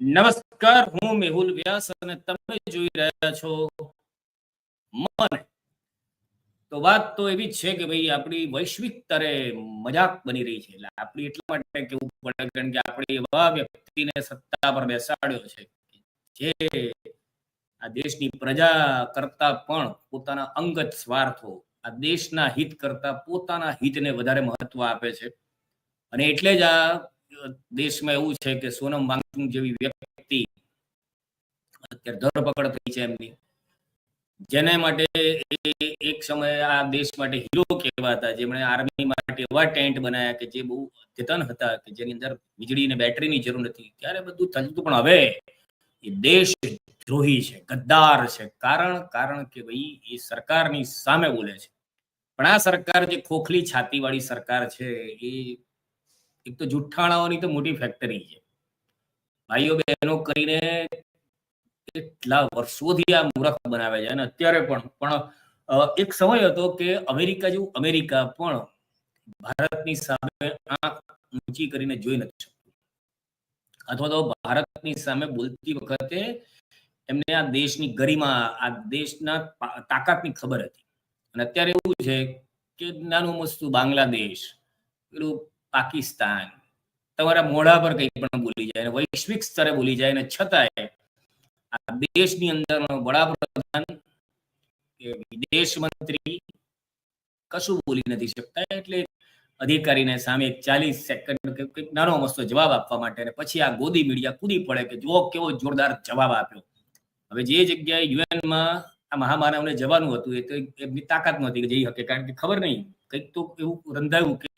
નમસ્કાર, હું મેહુલ વ્યાસ અને તમે જોઈ રહ્યા છો મને. તો વાત તો એવી છે કે ભાઈ, આપણી વૈશ્વિક સ્તરે મજાક બની રહી છે. એટલે આપણી એટલા માટે કેવું પડે, કારણ કે આપણે એવા વ્યક્તિને સત્તા પર બેસાડ્યો છે જે આ દેશની પ્રજા કરતા પણ પોતાના અંગત સ્વાર્થો, આ દેશના હિત કરતા પોતાના હિતને વધારે મહત્વ આપે છે. અને એટલે જ આ દેશમાં એવું છે કે સોનમ વાંગચુંગ જેવી વ્યક્તિ અત્યારે ધરપકડ થઈ છે એમની. જેને માટે એક સમયે આ દેશ માટે હીરો કહેવાતા, જેમણે આર્મી માટે એવા ટેન્ટ બનાવ્યા કે જે બહુ અદ્યતન હતા કે જેની અંદર વીજળી ને બેટરીની જરૂર નથી. ત્યારે બધું થતું પણ હવે એ દેશ દ્રોહી છે, ગદ્દાર છે. કારણ કારણ કે ભાઈ, એ સરકારની સામે બોલે છે. પણ આ સરકાર જે ખોખલી છાતીવાળી સરકાર છે, એ એક તો જુઠ્ઠાણાઓની તો મોટી ફેક્ટરી છે. ભાઈઓ બહેનો કરીને કેટલા વર્ષોથી આ મૂર્ખ બનાવે છે અને અત્યારે પણ પણ એક સમય હતો કે અમેરિકા જેવું અમેરિકા પણ ભારતની સામે આંખ ઊંચી કરીને જોઈ નથી શકતું. અથવા તો ભારતની સામે બોલતી વખતે એમને આ દેશની ગરિમા, આ દેશના તાકાતની ખબર હતી. અને અત્યારે એવું છે કે નાનું મસ્તું બાંગ્લાદેશ, પેલું પાકિસ્તાન. તમારા મોઢા પર કંઈ પણ બોલી જાય વૈશ્વિક સ્તરે બોલી જાય અને છતાંય આ દેશની અંદરનો વડાપ્રધાન કે વિદેશ મંત્રી કશું બોલી નથી શકતા. એટલે અધિકારીને સામે ચાલીસ સેકન્ડ કે નાનો મસ્તો જવાબ આપવા માટે અને પછી આ ગોદી મીડિયા કૂદી પડે કે જુઓ કેવો જોરદાર જવાબ આપ્યો. હવે જે જગ્યાએ યુએનમાં આ મહામાનવને જવાનું હતું એ તો એમની તાકાત નહોતી કે જઈ શકે. કારણ કે ખબર નહીં, કંઈક તો એવું રંધાયું કે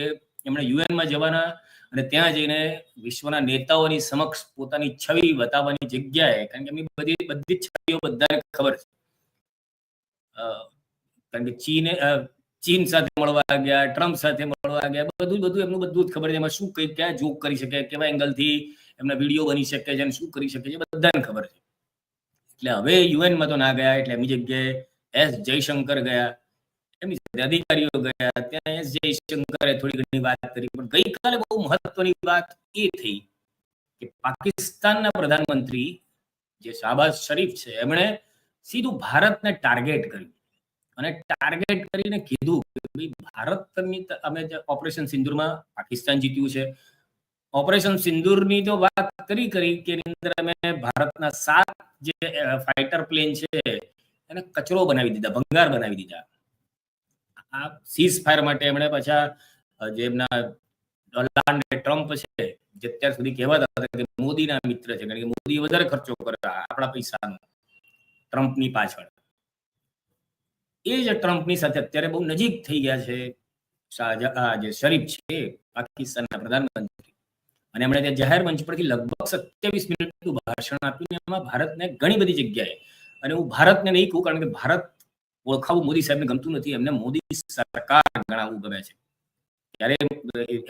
એમણે યુએનમાં જવાના અને ત્યાં જઈને વિશ્વના નેતાઓની સમક્ષ પોતાની છબી બતાવવાની જગ્યાએ, કારણ કે એમની બધી બધી છબીઓ બધાને ખબર છે. કારણ કે ચીને ચીન સાથે મળવા ગયા, ટ્રમ્પ સાથે મળવા ગયા, બધું બધું એમનું બધું જ ખબર છે. એમાં શું કઈ, ક્યાં જોક કરી શકે, કેવા એંગલથી એમના વીડિયો બની શકે છે અને શું કરી શકે છે બધાને ખબર છે. એટલે હવે યુએનમાં તો ના ગયા, એટલે એમની જગ્યાએ એસ જયશંકર ગયા એમની અધિકારીઓ ગયા ત્યાં એસ જયશંકરે થોડી ઘણી વાત કરી, પણ ગઈકાલે બહુ મહત્વની વાત એ થઈ કે પાકિસ્તાનના પ્રધાનમંત્રી જે શાહબાઝ શરીફ છે, એમણે સીધું ભારતને ટાર્ગેટ કર્યું. અને ટાર્ગેટ કરીને કીધું કે ભાઈ, ભારતની અમે ઓપરેશન સિંદુરમાં પાકિસ્તાન જીત્યું છે, ઓપરેશન સિંદુરની તો વાત કરી કરી કે અંદર અમે ભારતના સાત જે ફાઇટર પ્લેન છે, એને કચરો બનાવી દીધા, ભંગાર બનાવી દીધા. આ સીઝ ફાયર માટે એમણે પાછા જે એમના ડોનાલ્ડ ટ્રમ્પ છે, જે અત્યાર સુધી કહેવાતા હતા કે મોદીના મિત્ર છે, કારણ કે મોદી વધારે ખર્ચો કરે આપણા પૈસાનો ટ્રમ્પની પાછળ. એ જ ટ્રમ્પની સાથે અત્યારે બહુ નજીક થઈ ગયા છે જે શરીફ છે, પાકિસ્તાનના પ્રધાનમંત્રી. અને એમણે ત્યાં જાહેર મંચ પરથી લગભગ સત્યાવીસ મિનિટનું ભાષણ આપ્યું એમાં ભારતને ઘણી બધી જગ્યાએ, અને હું ભારતને નહીં કહું, કારણ કે ભારત ઓળખાવું મોદી સાહેબને ગમતું નથી. એમને મોદી સરકાર ગણાવવું ગમે છે. ત્યારે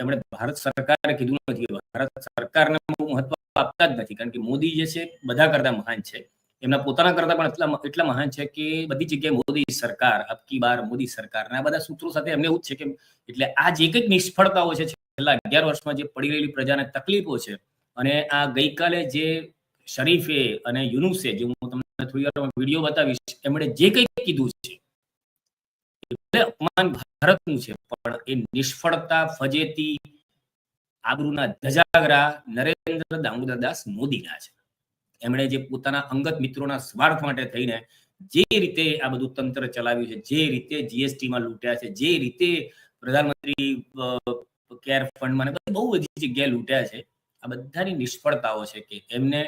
એમણે ભારત સરકારે કીધું નથી. ભારત સરકારને બહુ મહત્વ આપતા જ નથી. કારણ કે મોદી જે છે, બધા કરતા મહાન છે. એમના પોતાના કરતા પણ એટલા એટલા મહાન છે કે બધી જગ્યાએ મોદી સરકાર, અબકી બાર મોદી સરકાર આ બધા સૂત્રો સાથે એમને એવું જ છે કે એટલે આ જે કંઈક નિષ્ફળતાઓ છે, છેલ્લા અગિયાર વર્ષમાં જે પડી રહેલી પ્રજાને તકલીફો છે અને આ ગઈકાલે જે શરીફે અને યુનુસે, જે હું તમને થોડી વાર વીડિયો બતાવીશ, એમણે જે કંઈ કીધું છે એટલે અપમાન ભારતનું છે, પણ એ નિષ્ફળતા, ફજેતી, આબરૂના ધજાગરા નરેન્દ્ર દામોદર દાસ મોદીના છે. એમણે જે પોતાના અંગત મિત્રોના સ્વાર્થ માટે થઈને જે રીતે આ બધું તંત્ર ચલાવ્યું છે, જે રીતે જીએસટીમાં લૂંટ્યા છે, જે રીતે પ્રધાનમંત્રી કેર ફંડમાં બહુ બધી જગ્યાએ લૂંટ્યા છે, આ બધાની નિષ્ફળતાઓ છે કે એમને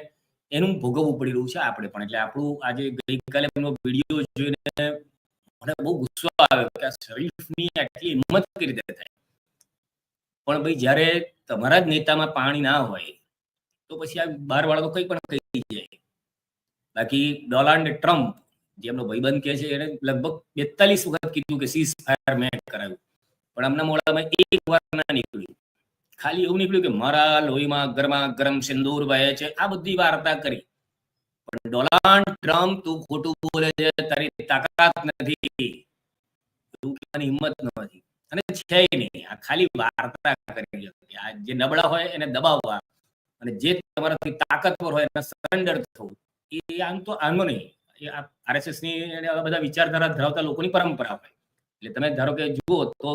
એનું ભોગવવું પડી રહ્યું છે આપણે પણ. એટલે આપણું આજે ગઈકાલે એમનો વીડિયો જોઈને મને બહુ ગુસ્સો આવ્યો કે આ શરીફની આટલી હિંમત કઈ રીતે થાય? પણ ભાઈ, જ્યારે તમારા જ નેતામાં પાણી ના હોય, તો પછી આ બાર વાળા તો કઈ પણ કહી જાય. બાકી ડોનાલ્ડ ટ્રમ્પ, જે એમનો ભાઈબંધ કહે છે, એને લગભગ બેતાલીસ વખત કીધું કે સીઝ ફાયર મેં કરાવ્યું પણ એમના મોડામાં એક વાર ના નીકળ્યું. ખાલી એવું નીકળ્યું કે મારા લોહીમાં ગરમા ગરમ સિંદૂર વહે છે. આ બધી વાર્તા કરી. પણ ડોનાલ્ડ ટ્રમ્પ, તું ખોટું બોલે છે, તારી તાકાત નથી. એવું હિંમત નથી અને છે નહીં. આ ખાલી વાર્તા કરી આ જે નબળા હોય એને દબાવવા. અને જે તમારાથી તાકાતવર હોય એને સરેન્ડર થવું. એ આમ તો આનો નહીં. એ આરએસએસ બધા વિચારધારા ધરાવતા લોકોની પરંપરા હોય. એટલે તમે ધારો કે જુઓ તો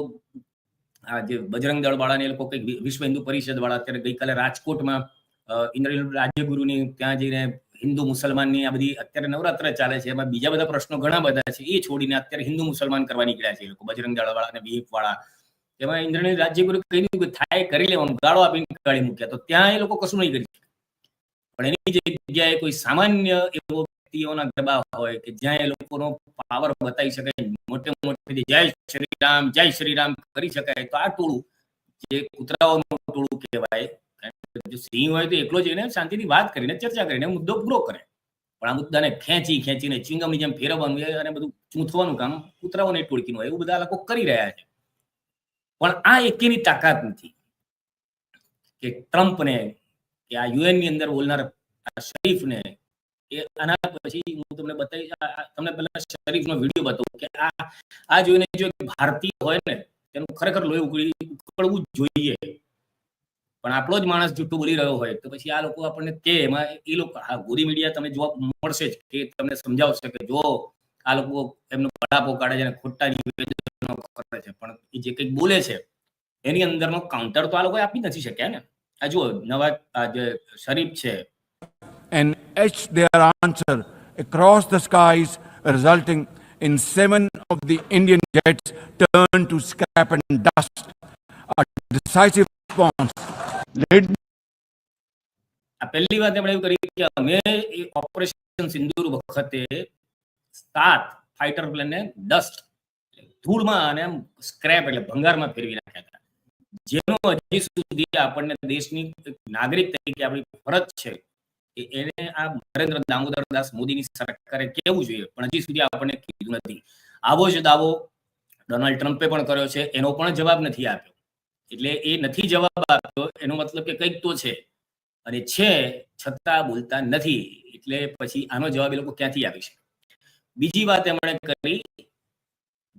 આ જે બજરંગ દળ વાળા ને એ લોકો કંઈક વિશ્વ હિન્દુ પરિષદ વાળા અત્યારે ગઈકાલે રાજકોટમાં ઇન્દ્રનીલ રાજ્યગુરુની ત્યાં જઈને હિન્દુ મુસલમાનની આ બધી અત્યારે નવરાત્ર ચાલે છે, એમાં બીજા બધા પ્રશ્નો ઘણા બધા છે, એ છોડીને અત્યારે હિન્દુ મુસલમાન કરવા નીકળ્યા છે એ લોકો, બજરંગ દળ વાળા અને બીએફ વાળા એમાં ઇન્દ્રનીલ રાજ્યગુરુ કહી દીધું કે થાય, કરી લેવાનું ગાળો આપીને કાઢી મૂક્યા, તો ત્યાં એ લોકો કશું નહીં કરી પણ એની જગ્યાએ કોઈ સામાન્ય એવો વ્યક્તિઓના ગરબા હોય કે જ્યાં એ લોકોનો પાવર બતાવી શકાય, મોટે મોટે જય શ્રી રામ જય શ્રી રામ કરી શકાય, તો આ ટોળું જે કૂતરાઓનું ટોળું કહેવાય જો સિંહ હોય તો એકલો જઈને શાંતિથી વાત કરીને, ચર્ચા કરીને, મુદ્દો પૂરો કરે. પણ આ મુદ્દાને ખેંચી, ખેંચીને ચિંગમની જેમ ફેરવવાનું અને બધું ચૂંથવાનું કામ કૂતરાઓની ટોળકીનું હોય, એવું બધા લોકો કરી રહ્યા છે. પણ આ એકેની તાકાત નથી કે ટ્રમ્પને, કે આ યુએનની અંદર બોલનાર શરીફને એ આના પછી હું તમને બતાવી તમને પહેલા શરીફનો વીડિયો બતાવું કે આ આ જોઈને જો ભારતીય હોય ને, તેનું ખરેખર લોહી ઉકળી, ઉકળવું જોઈએ. પણ આપણો જ માણસ જૂઠું બોલી રહ્યો હોય, તો પછી આ લોકો આપણને કે, એમાં એ લોકો હા ગોરી મીડિયા તમને જોવા મળશે જ કે તમને સમજાવશે કે જો આ લોકો એમનો બળાપો કાઢે છે અને ખોટા નિવેદનો કરે છે. પણ એ જે કંઈક બોલે છે, એની અંદરનો કાઉન્ટર તો આ લોકો આપી નથી શક્યા ને. આ જુઓ નવા જે શરીફ છે and etched their answer across the skies, resulting in seven of the Indian jets turned to scrap and dust. A decisive response led આ પહેલી વાત એમણે એવું કરી કે અમે ઓપરેશન સિંદૂર વખતે સાત ફાઇટર પ્લેનને ડસ્ટ ધૂળમાં અને આમ સ્ક્રેપ એટલે ભંગારમાં ફેરવી નાખ્યા હતા જેનો હજી સુધી આપણને દેશની નાગરિક તરીકે આપણી ફરજ છે એને આ નરેન્દ્ર દામોદર દાસ મોદીની સરકારે કેવું જોઈએ? પણ હજી સુધી આપણને કીધું નથી. આવો જ દાવો ડોનાલ્ડ ટ્રમ્પે પણ કર્યો છે, એનો પણ જવાબ નથી આપ્યો. એટલે એ નથી જવાબ આપ્યો, એનો મતલબ કે કંઈક તો છે. અને છે છતાં બોલતા નથી, એટલે પછી આનો જવાબ એ લોકો ક્યાંથી આપી શકે? બીજી વાત એમણે કરી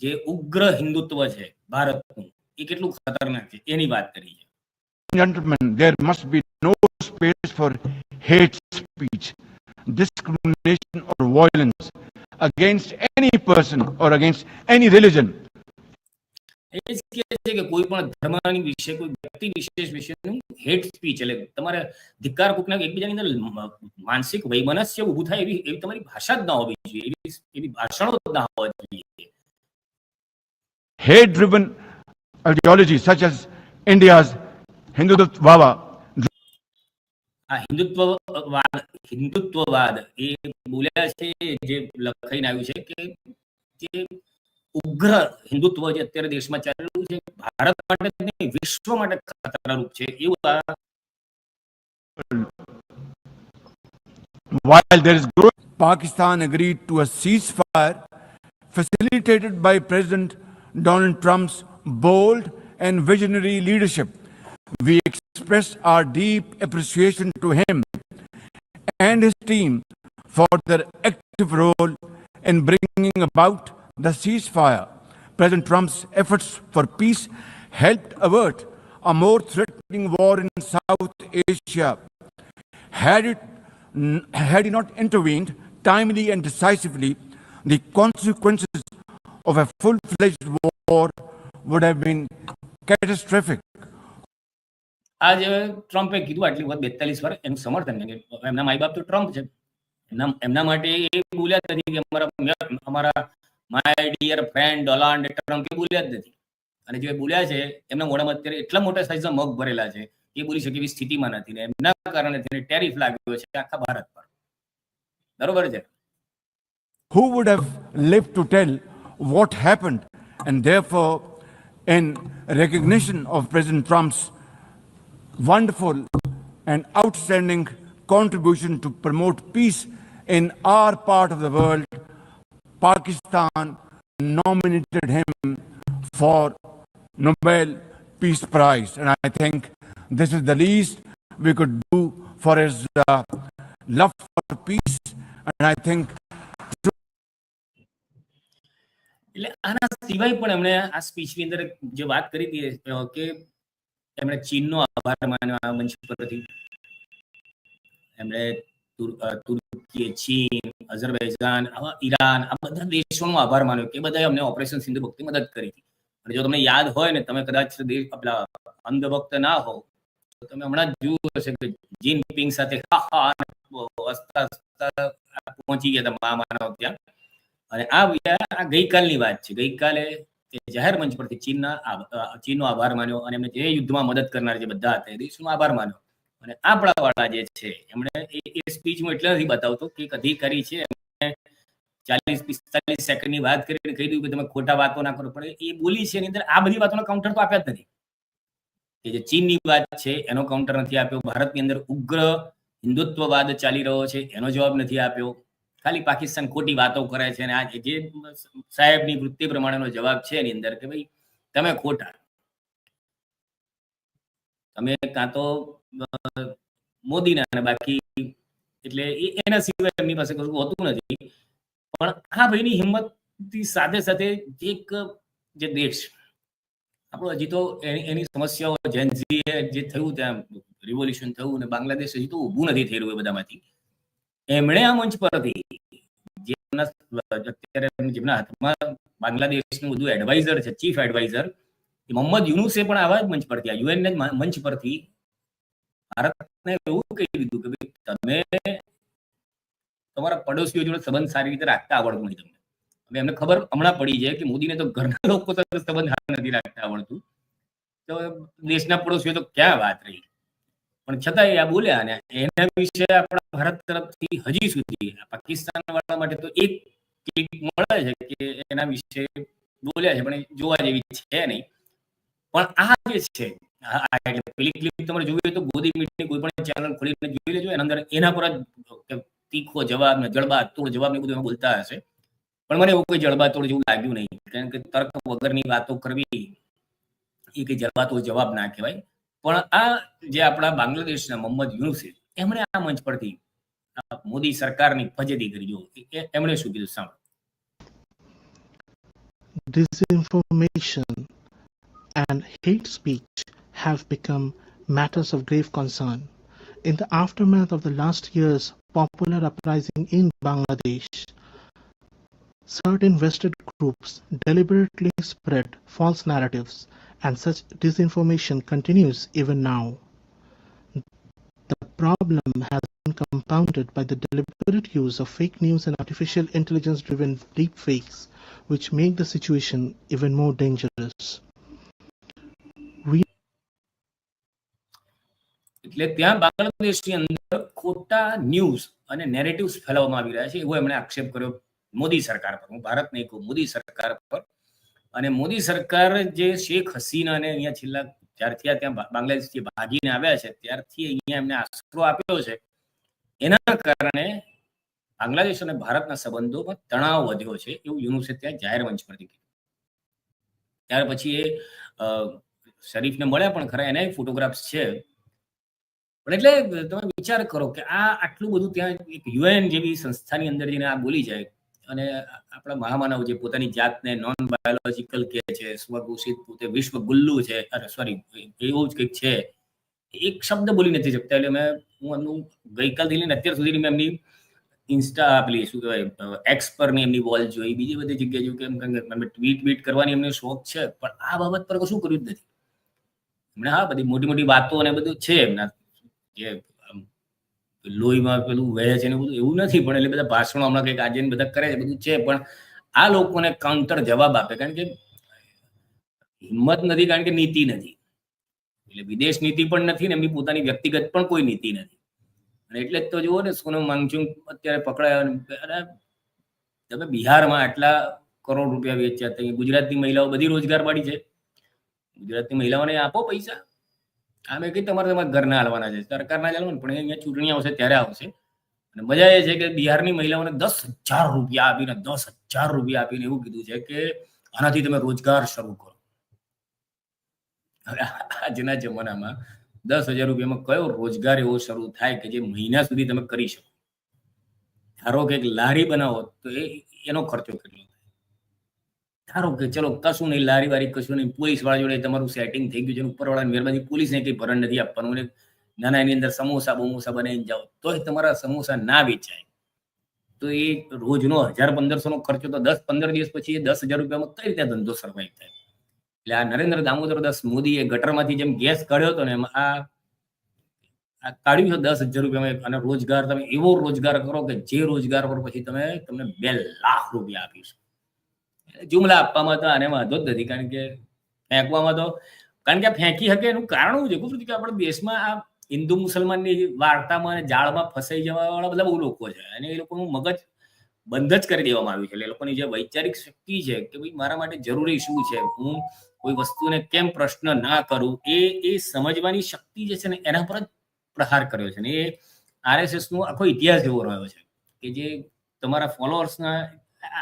જે ઉગ્ર હિન્દુત્વ છે ભારતનું, એ કેટલું ખતરનાક છે, એની વાત કરી છે. There must be no space for hate speech, discrimination, or violence against any person or against any religion. એ જ કહે છે કે કોઈ પણ ધર્મની વિશે કોઈ વ્યક્તિ વિશેષ વિશેનું હેટ સ્પીચ એટલે તમારે ધિક્કાર કોકના એકબીજાની અંદર મ- માનસિક વૈમનસ્ય ઊભું થાય એવી એવી તમારી ભાષા જ ના હોવી જોઈએ એવી એવી ભાષણો જ ના હોવા જોઈએ Hate driven ideology, such as India's Hindutva, આ હિન્દુત્વવાદ હિન્દુત્વવાદ એ બોલ્યા છે જે લખાઈને આવ્યું છે કે જે ઉગ્ર હિન્દુત્વ જે અત્યારે દેશમાં ચાલી રહ્યું છે ભારત માટે નહીં વિશ્વ માટે ખતરારૂપ છે એવું આ While there is growing, Pakistan agreed to a ceasefire facilitated by President Donald Trump's bold and visionary leadership. We express our deep appreciation to him and his team for their active role in bringing about the ceasefire. President Trump's efforts for peace helped avert a more threatening war in South Asia had it had he not intervened timely and decisively, the consequences of a full-fledged war would have been catastrophic. આ જે ટ્રમ્પે કીધું આટલી વખત બેતાલીસ વાર એનું સમર્થન એમના માય બાપ તો ટ્રમ્પ છે. એમના એમના માટે એ બોલ્યા જ નથી કે અમારા અમારા my dear friend Donald Trump એ બોલ્યા જ નથી. અને જે બોલ્યા છે એમના મોઢામાં અત્યારે એટલા મોટા સાઈઝના મગ ભરેલા છે એ બોલી શકે એવી સ્થિતિમાં નથી. ને એમના કારણે તેને ટેરિફ લાગ્યો છે આખા ભારત પર. બરોબર છે? Who would have lived to tell what happened? And therefore, in recognition of President Trump's wonderful and outstanding contribution to promote peace in our part of the world, Pakistan nominated him for Nobel Peace Prize. And I think this is the least we could do for his uh, love for peace. And I think એટલે આના સિવાય પણ એમણે આ સ્પીચની અંદર જે વાત કરી હતી અ, કે એમણે ચીનનો આભાર માન્યો આ મંચ પરથી. એમણે તુર્કી ચીન, અઝરબૈજાન ઈરાન, આ બધા દેશોનો આભાર માન્યો કે બધાએ અમને ઓપરેશન સિંધુ ભક્તિ મદદ કરી હતી. અને જો તમને યાદ હોય ને, તમે કદાચ દેશ આપણા અંધભક્ત ના હો તો તમે હમણાં જોયું હશે કે જીન પિંગ સાથે પહોંચી ગયા હતા મહામાનવ ત્યાં. અને આ આ ગઈકાલની વાત છે. ગઈકાલે તે જાહેર મંચ પરથી ચીનના ચીનનો આભાર માન્યો અને એમને જે યુદ્ધમાં મદદ કરનાર જે બધા હતા એ દેશનો આભાર માન્યો. અને આપણા વાળા જે છે, એમણે એ- સ્પીચ હું એટલે નથી બતાવતો કે એક અધિકારી છે ચાલીસ, પિસ્તાલીસ સેકન્ડની વાત કરીને કહી દીધું કે તમે ખોટા વાતો ના કરો, પણ એ બોલી છે એની અંદર આ બધી વાતોનો કાઉન્ટર તો આપ્યા જ નથી. કે જે ચીનની વાત છે, એનો કાઉન્ટર નથી આપ્યો, ભારતની અંદર ઉગ્ર હિન્દુત્વવાદ ચાલી રહ્યો છે, એનો જવાબ નથી આપ્યો. ખાલી પાકિસ્તાન ખોટી વાતો કરે છે અને આ જે સાહેબની વૃત્તિ પ્રમાણેનો જવાબ છે એની અંદર કે ભાઈ, તમે ખોટા. તમે કાં તો મોદીના અને બાકી એટલે એના સિવાય એમની પાસે કશું હોતું નથી. પણ આ ભાઈની હિંમતની સાથે સાથે એક, જે દેશ આપણો હજી તો એની સમસ્યાઓ જેનઝી જે થયું ત્યાં રિવોલ્યુશન થયું અને બાંગ્લાદેશ હજી તો ઊભું નથી રહ્યું એ બધામાંથી. એમણે આ મંચ પરથી જેમના હાથમાં બાંગ્લાદેશનું બધું એડવાઇઝર છે ચીફ એડવાઇઝર મોહમ્મદ યુનુસે પણ આવા જ મંચ પરથી, આ યુએન મંચ પરથી ભારતને એવું કહી દીધું કે ભાઈ, તમે તમારા પડોશીઓ જોડે સંબંધ સારી રીતે રાખતા આવડતું નહીં તમને. હવે એમને ખબર હમણાં પડી છે કે મોદીને તો ઘરના લોકો સાથે સંબંધ નથી રાખતા આવડતું. તો દેશના પડોશીઓ તો ક્યાં વાત રહી? પણ છતાંય આ બોલ્યા અને એના વિશે આપણા ભારત તરફથી હજી સુધી પાકિસ્તાન વાળા માટે તો એક ક્લિક મળે છે કે એના વિશે બોલ્યા છે, પણ જોવા જેવી છે નહીં. પણ આ જે છે પેલી ક્લિપ તમારે હોય તો ગોદી મીટની કોઈ પણ ચેનલ ખોલીને જોઈ લેજો. એના અંદર એના પર જ તીખો જવાબ ને જડબા તોડ જવાબ ને બધું બોલતા હશે. પણ મને એવું કોઈ જળબાતોડ જેવું લાગ્યું નહીં. કારણ કે તર્ક વગરની વાતો કરવી એ કઈ જડબા તોડ જવાબ ના કહેવાય. પણ આ જે આપણા બાંગ્લાદેશના મોહમ્મદ યુનુસે એમણે આ મંચ પરથી આ મોદી સરકારની ફજેતી કરી જો એ- એમણે શું કીધું સાંભળો disinformation and hate speech have become matters of grave concern. In the aftermath of the last year's popular uprising in Bangladesh, certain vested groups deliberately spread false narratives, and such disinformation continues even now. The problem has been compounded by the deliberate use of fake news and artificial intelligence driven deepfakes, which make the situation even more dangerous. We એટલે ત્યાં બાંગ્લાદેશની અંદર ખોટા news અને નેરેટિવ્સ ફેલાવવામાં આવી રહ્યા છે એવો એમણે આક્ષેપ કર્યો મોદી સરકાર પર હું ભારત નહીં કહું મોદી સરકાર પર અને મોદી સરકાર જે શેખ હસીનાને અહીંયા છેલ્લા જ્યારથી આ ત્યાં બાંગ્લાદેશથી ભાગીને આવ્યા છે, ત્યારથી અહીંયા એમને આશરો આપ્યો છે. એના કારણે બાંગ્લાદેશ અને ભારતના સંબંધોમાં તણાવ વધ્યો છે એવું યુનુસે ત્યાં જાહેર મંચ પરથી કીધું. ત્યાર પછી એ શરીફને મળ્યા પણ ખરા, એના ફોટોગ્રાફ્સ છે. પણ એટલે તમે વિચાર કરો કે આ આટલું બધું ત્યાં એક યુએન જેવી સંસ્થાની અંદર જઈને આ બોલી જાય અને આપણા મહામાનવ જે પોતાની જાતને નોન બાયોલોજિકલ કે છે સ્વઘોષિત પોતે વિશ્વ ગુલ્લુ છે, અરે સોરી એવું જ કંઈક છે, એક શબ્દ બોલી નથી શકતા. એટલે મેં, હું એમનું ગઈકાલથી લઈને અત્યાર સુધીની મેં એમની ઇન્સ્ટા પેલી શું કહેવાય એક્સ પરની એમની વોલ જોઈ, બીજી બધી જગ્યાએ જોયું કે એમ કારણ ટ્વીટ બીટ કરવાની એમને શોખ છે, પણ આ બાબત પર કશું કર્યું જ નથી. એમણે હા, બધી મોટી મોટી વાતો અને બધું છે એમના, જે લોહીમાં પેલું વહે છે ને બધું એવું નથી, પણ એટલે બધા ભાષણો હમણાં કંઈક આજે બધા કરે છે, બધું છે, પણ આ લોકોને કાઉન્ટર જવાબ આપે, કારણ કે હિંમત નથી, કારણ કે નીતિ નથી. એટલે વિદેશ નીતિ પણ નથી ને એમની પોતાની વ્યક્તિગત પણ કોઈ નીતિ નથી. અને એટલે જ તો જુઓ ને સોનમ માંગચુંગ અત્યારે પકડાયા અને તમે બિહારમાં આટલા કરોડ રૂપિયા વેચ્યા હતા ગુજરાતની મહિલાઓ બધી રોજગાર પાડી છે. ગુજરાતની મહિલાઓને આપો પૈસા. આમે કઈ તમારે તમારા ઘરના હાલવાના છે. સરકાર ના ચાલવાનું પણ અહીંયા ચૂંટણી આવશે ત્યારે આવશે. અને મજા એ છે કે બિહારની મહિલાઓને દસ હજાર રૂપિયા આપીને, દસ હજાર રૂપિયા આપીને એવું કીધું છે કે આનાથી તમે રોજગાર શરૂ કરો. હવે આજના જમાનામાં દસ હજાર રૂપિયામાં કયો રોજગાર એવો શરૂ થાય કે જે મહિના સુધી તમે કરી શકો? ધારો કે લારી બનાવો તો એ, એનો ખર્ચો કેટલો? ધારો કે ચલો કશું નહીં લારી વારી કશું નહીં, પોલીસવાળા જોડે તમારું સેટિંગ થઈ ગયું છે ઉપરવાળાની મહેરબાની પોલીસને કંઈ ભરણ નથી આપવાનું અને નાના એની અંદર સમોસા, બમોસા બનાવીને જાઓ, તોય તમારા સમોસા ના વેચાય. તો એ રોજનો હજાર પંદરસો નો ખર્ચો તો દસ પંદર દિવસ પછી એ દસ હજાર રૂપિયામાં કઈ રીતે ધંધો સર્વાઈવ થાય? એટલે આ નરેન્દ્ર દામોદર દાસ મોદીએ ગટરમાંથી જેમ ગેસ કાઢ્યો હતો ને એમ આ કાઢ્યું છે દસ હજાર રૂપિયામાં અને રોજગાર તમે એવો રોજગાર કરો કે જે રોજગાર પર પછી તમે, તમને બે લાખ રૂપિયા આપીશું જુમલા આપવામાં તો આને વાંધો જ નથી, કારણ કે ફેંકવામાં તો, કારણ કે ફેંકી શકે એનું કારણ શું છે? છે કે આપણા દેશમાં આ હિન્દુ મુસલમાનની વાર્તામાં અને જાળમાં ફસાઈ જવા વાળા બધા બહુ લોકો છે અને એ લોકોનું મગજ બંધ જ કરી દેવામાં આવ્યું છે. એટલે એ લોકોની જે વૈચારિક શક્તિ છે કે ભાઈ મારા માટે જરૂરી શું છે, હું કોઈ વસ્તુને કેમ પ્રશ્ન ના કરું, એ એ સમજવાની શક્તિ જે છે ને એના પર જ પ્રહાર કર્યો છે. ને એ આરએસએસ નો આખો ઇતિહાસ જેવો રહ્યો છે કે જે તમારા ફોલોઅર્સના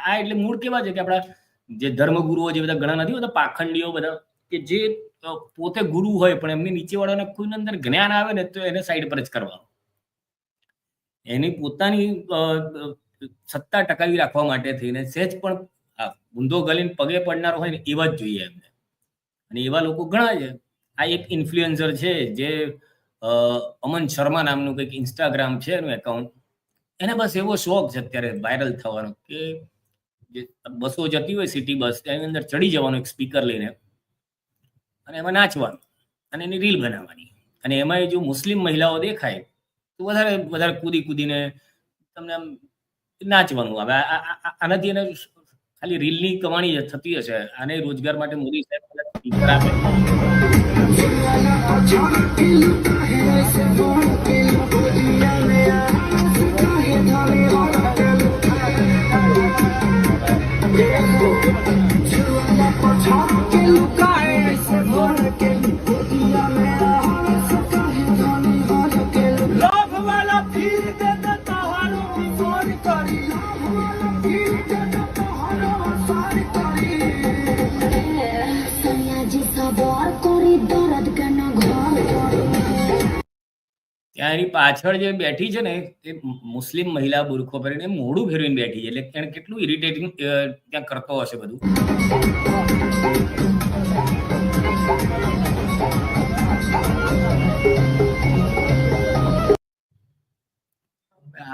આ એટલે મૂળ કેવા છે કે આપણા જે ધર્મગુરુઓ જે બધા ઘણા નથી બધા પાખંડીઓ બધા, કે જે પોતે ગુરુ હોય, પણ એમની નીચેવાળાને કોઈને અંદર જ્ઞાન આવે ને, તો એને સાઈડ પર જ કરવાનું. એની પોતાની સત્તા ટકાવી રાખવા માટે થઈને સહેજ પણ ઊંધો ગલીને પગે પડનારો હોય ને, એવા જ જોઈએ એમને. અને એવા લોકો ઘણા છે. આ એક ઇન્ફ્લુએન્સર છે જે અમન શર્મા નામનું કંઈક ઇન્સ્ટાગ્રામ છે એનું એકાઉન્ટ એને બસ એવો શોખ છે અત્યારે વાયરલ થવાનો કે જે બસો જતી હોય સિટી બસ એની અંદર ચડી જવાનું એક સ્પીકર લઈને અને એમાં નાચવાનું અને એની રીલ બનાવવાની. અને એમાં જો મુસ્લિમ મહિલાઓ દેખાય, તો વધારે વધારે કૂદી કૂદીને તમને આમ નાચવાનું આવે. આનાથી એને ખાલી રીલની કમાણી થતી હશે. આને રોજગાર માટે મોદી સાહેબ કદાચ સ્પીકર આપે લોભ એની પાછળ જે બેઠી છે ને, એ મુસ્લિમ મહિલા બુરખો પહેરીને મોઢું ફેરવીને બેઠી છે. એટલે એને કેટલું ઇરિટેટિંગ ત્યાં કરતો હશે બધું.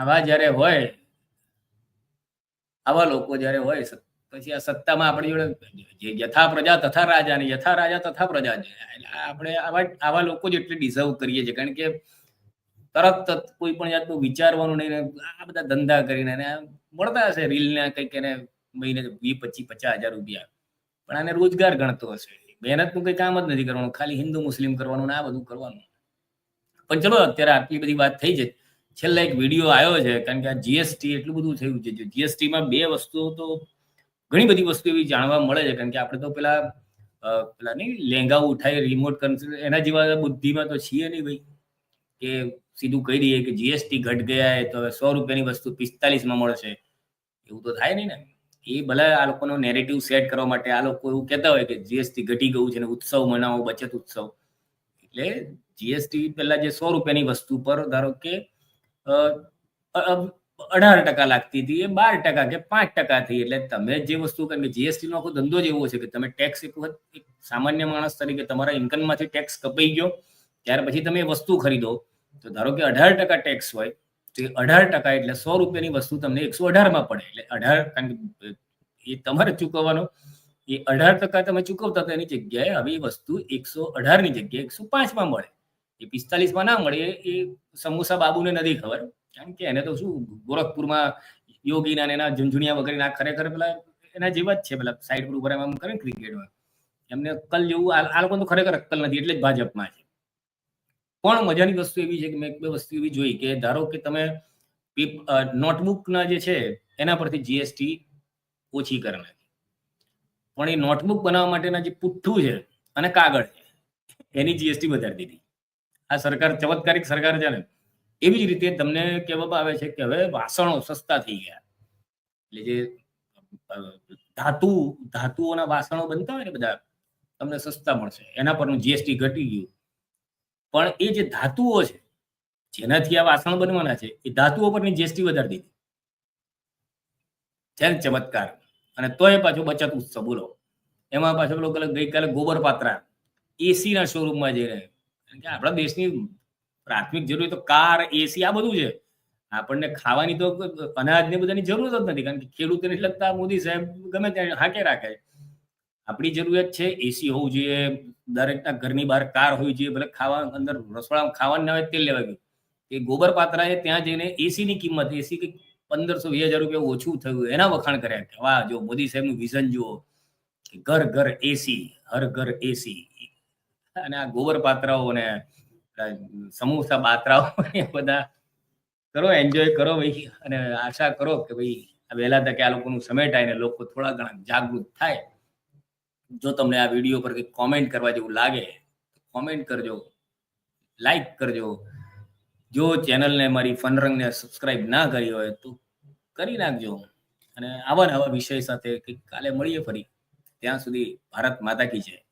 આવા જ્યારે હોય, આવા લોકો જ્યારે હોય પછી આ સત્તામાં આપણી જોડે જે યથા પ્રજા તથા રાજા ને, યથા રાજા તથા પ્રજા આપણે આવા આવા લોકો જ એટલે ડિઝર્વ કરીએ છીએ. કારણ કે તરત કોઈ પણ જાતનું વિચારવાનું નહીં આ બધા ધંધા કરીને એને મળતા હશે રીલના કંઈક એને મહિને વીસ, પચીસ, પચાસ હજાર રૂપિયા. પણ આને રોજગાર ગણતો હશે. મહેનતનું કંઈ કામ જ નથી કરવાનું. ખાલી હિન્દુ, મુસ્લિમ કરવાનું ને આ બધું કરવાનું. પણ ચલો, અત્યારે આટલી બધી વાત થઈ છે. છેલ્લા એક વીડિયો આવ્યો છે, કારણ કે આ જીએસટી એટલું બધું થયું છે. જીએસટીમાં બે વસ્તુઓ તો ઘણી બધી વસ્તુ એવી જાણવા મળે છે. કારણ કે આપણે તો પેલા પેલા નહીં, લેંગા ઉઠાય રિમોટ કંટ્રોલ એના જેવા બુદ્ધિમાં તો છીએ નહીં ભાઈ. કે સીધું કહી દઈએ કે જીએસટી ઘટ ગયા તો હવે સો રૂપિયાની વસ્તુ પિસ્તાલીસમાં મળશે. એવું તો થાય નહીં ને. એ ભલે આ લોકોનો નેરેટિવ સેટ કરવા માટે આ લોકો એવું કહેતા હોય કે જીએસટી ઘટી ગયું છે ને ઉત્સવ મનાવો, બચત ઉત્સવ. એટલે જીએસટી પહેલા જે સો રૂપિયાની વસ્તુ પર ધારો કે અઢાર ટકા લાગતી હતી, એ બાર ટકા કે પાંચ ટકા થઈ. એટલે તમે જે વસ્તુ, કારણ કે જીએસટી નો આખો ધંધો જ એવો છે કે તમે ટેક્સ એક વખત, એક સામાન્ય માણસ તરીકે તમારા ઇન્કમમાંથી ટેક્સ કપાઈ ગયો, ત્યાર પછી તમે વસ્તુ ખરીદો. તો ધારો કે અઢાર ટકા ટેક્સ હોય, તો એ અઢાર ટકા એટલે સો રૂપિયાની વસ્તુ તમને એકસો અઢારમાં પડે. એટલે અઢાર, કારણ કે એ તમારે ચૂકવવાનો. એ અઢાર ટકા તમે ચૂકવતા હતા એની જગ્યાએ એ વસ્તુ એકસો અઢારની જગ્યાએ એકસો પાંચમાં મળે. એ પિસ્તાલીસમાં ના મળે, એ- સમોસા બાબુને નથી ખબર. કારણ કે એને તો શું, ગોરખપુરમાં યોગીના એના ઝુંઝુણિયા વગેરે ના ખરેખર પેલા એના જેવા જ છે. પેલા સાઈડ પર ઉપર એમ કરે ક્રિકેટમાં એમને અક્કલ જેવું, આ લોકો તો ખરેખર અક્કલ નથી, એટલે જ ભાજપમાં છે. પણ મજાની વસ્તુ એવી છે કે મેં એક બે વસ્તુ એવી જોઈ કે ધારો કે તમે નોટબુકના જે છે, એના પરથી જીએસટી ઓછી કરી નાખી. પણ એ નોટબુક બનાવવા માટેના જે પુઠ્ઠું છે અને કાગળ છે, એની જીએસટી વધારી દીધી. આ સરકાર, ચમત્કારિક સરકાર છે ને, એવી જ રીતે તમને કહેવામાં આવે છે કે હવે વાસણો સસ્તા થઈ ગયા. એટલે જે ધાતુ, ધાતુઓના વાસણો બનતા હોય ને બધા, તમને સસ્તા મળશે. એના પરનું જીએસટી ઘટી ગયું. પણ એ જે ધાતુઓ છે, જેનાથી આ વાસણ બનવાના છે, એ ધાતુઓ પરની જીએસટી વધારી દીધી. છે ચમત્કાર. અને તોય પાછો બચત ઉત્સવ બોલો. એમાં પાછો પેલો ગઈકાલે ગોબર પાત્રા એસી ના શોરૂમમાં રહ્યા કારણ કે આપણા દેશની પ્રાથમિક જરૂરિયાત તો કાર, એસી આ બધું છે. આપણને ખાવાની તો અનાજ ને બધાની જરૂર જ નથી, કારણ કે ખેડૂતોને લગતા મોદી સાહેબ ગમે ત્યાં હાકે રાખે. આપણી જરૂરિયાત છે એસી હોવું જોઈએ, દરેકના ઘરની બહાર કાર હોવી જોઈએ, ભલે ખાવા અંદર રસોડામાં ખાવાનું ના હોય તેલ લેવા ગયું. એ ગોબર પાત્રાએ ત્યાં જઈને એસીની કિંમત એસી કે પંદરસો, વીસ હજાર રૂપિયા ઓછું થયું, એના વખાણ કર્યા કે વાહ, જો મોદી સાહેબનું વિઝન જુઓ ઘર ઘર એસી હર ઘર એસી અને આ ગોબર પાત્રાઓ અને સમોસા બાતરાઓ એ બધા કરો એન્જોય કરો ભાઈ, અને આશા કરો કે ભાઈ વહેલા તકે આ લોકોનું સમેટાય ને લોકો થોડા ઘણા જાગૃત થાય. જો તમને આ વીડિયો પર કંઈક કોમેન્ટ કરવા જેવું લાગે કોમેન્ટ કરજો લાઈક કરજો. જો ચેનલને મારી ફનરંગને સબસ્ક્રાઇબ ના કરી હોય તો કરી નાખજો. અને આવા નવા વિષય સાથે કંઈક કાલે મળીએ ફરી. ત્યાં સુધી ભારત માતા કી જય.